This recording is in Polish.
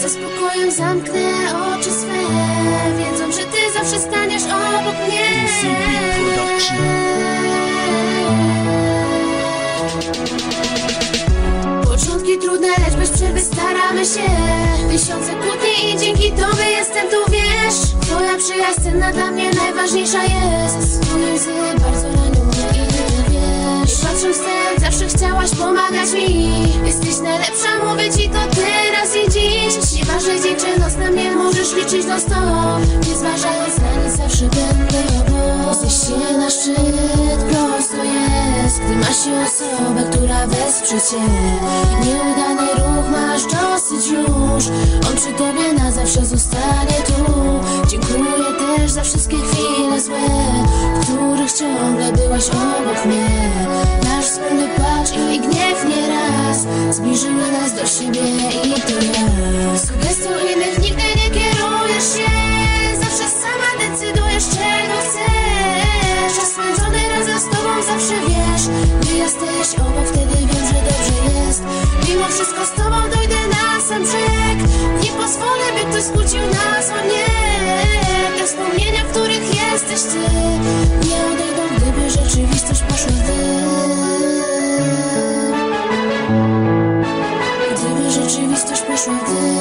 gdy zamknę oczy swe. Wiedzą, że ty zawsze staniesz obok mnie. Początki trudne, lecz bez przerwy staramy się. Tysiące kłótni i dzięki tobie jestem tu, wiesz. Twoja przyjaźń cenna dla mnie najważniejsza jest. Twój język bardzo ranił mnie i ty wiesz. I patrząc wstecz, zawsze chciałaś pomagać mi. Jesteś najlepsza, na stop Nie zważając na nic zawsze będę obok. Zejście na szczyt prosto jest. Gdy ma się osobę, która wesprze cię. Nieudany ruch masz dosyć już. On przy tobie na zawsze zostanie tu. Dziękuję też za wszystkie chwile złe W których ciągle byłaś obok mnie. Nasz wspólny płacz i gniew nieraz Zbliżyły nas do siebie. jesteś obok, wtedy wiem, że dobrze jest. Mimo wszystko z tobą dojdę na sam brzeg. Nie pozwolę, by ktoś skłócił nas, o nie Te wspomnienia, w których jesteś ty Nie odejdą, gdyby rzeczywistość poszła w Gdyby rzeczywistość poszła w